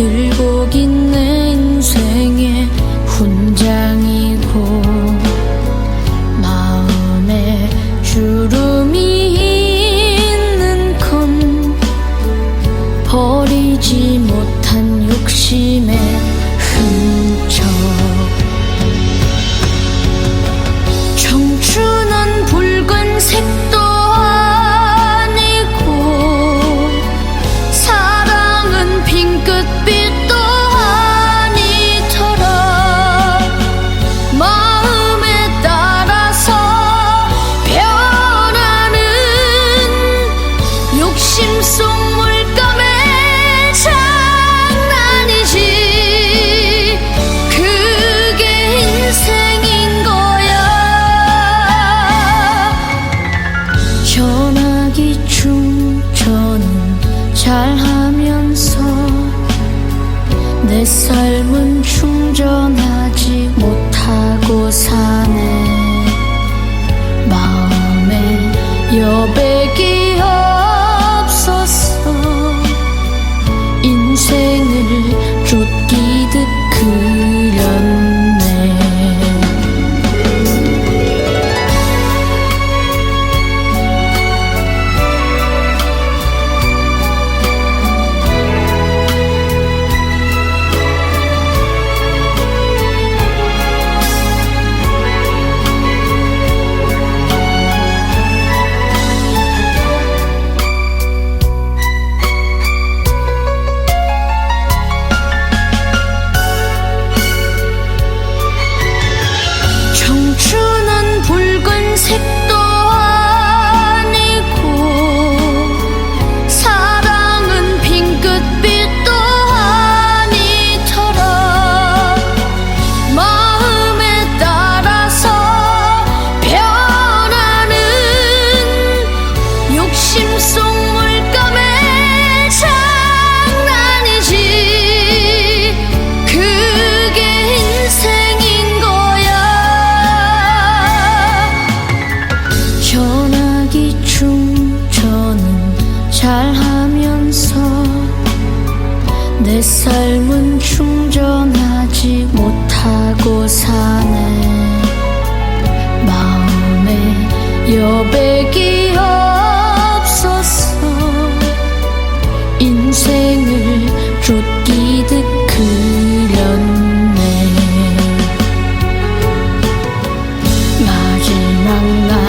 길고 긴 내 인생의 훈장이고 마음에 주름이 있는 건 버리지 못한 욕심의 흔 심속 물감의 장난이지. 그게 인생인 거야. 전화기 충전은 잘하면서 내 삶은 충전하지 못하고 사네. 마음에 여백 인생을 쫓기듯 그렸네. 마지막 날